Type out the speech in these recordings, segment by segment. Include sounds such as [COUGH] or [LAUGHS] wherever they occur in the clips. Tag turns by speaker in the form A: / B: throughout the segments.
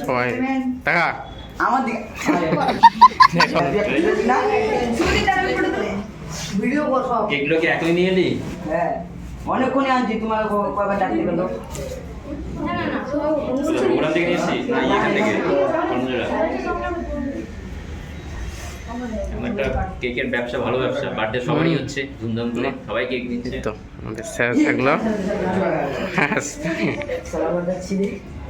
A: সবাই। টাকা?
B: আমার দিকে। ভিডিও
C: এগুলো কি একই নিয়ে এলি?
B: হ্যাঁ। অনেকক্ষণই আনছি তোমার ক- কয়বার ডাকতে গেলো
C: ওখান থেকে নিয়ে না এখান থেকে। একটা কেকের ব্যবসা ভালো ব্যবসা। বার্থডে সবারই হচ্ছে ধুমধাম করে সবাই কেক দিচ্ছে
A: তো আমাদের স্যার থাকল। [LAUGHS] [LAUGHS] হ্যাঁ,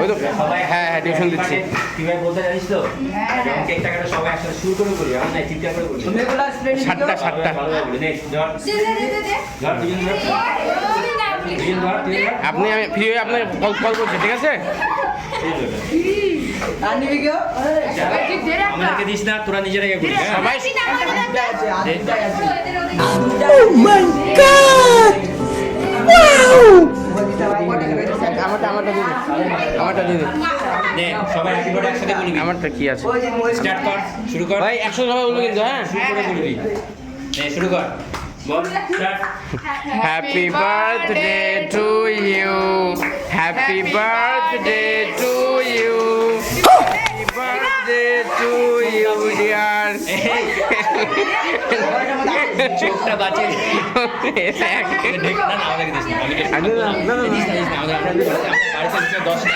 A: ওই তো হ্যাঁ হ্যাঁ টিউশন দিচ্ছি।
C: কীভাবে বলতে জানিস তো? যখন কেক টাকাটা সবাই একসাথে শুরু করে করি আমি না চিৎকার করে করি
B: তুমি এগুলা
A: সাতটা আপনি আমি ফ্রি হয়ে আপনাকে কল কল করছি ঠিক আছে?
C: আমাদেরকে দিস না তোরা নিজেরাই হ্যাঁ?
A: সবাই আমারটা আমারটা আমারটা আমারটা কি আছে?
C: স্টার্ট কর শুরু কর
A: ভাই, একশো সবাই বলব কিন্তু হ্যাঁ?
C: শুরু করে শুরু কর start
A: happy birthday to you happy birthday to you happy birthday to you dear
C: চোখটা ঢেক না না আমাদেরকে দিস না দিস না। আমাদের দশটা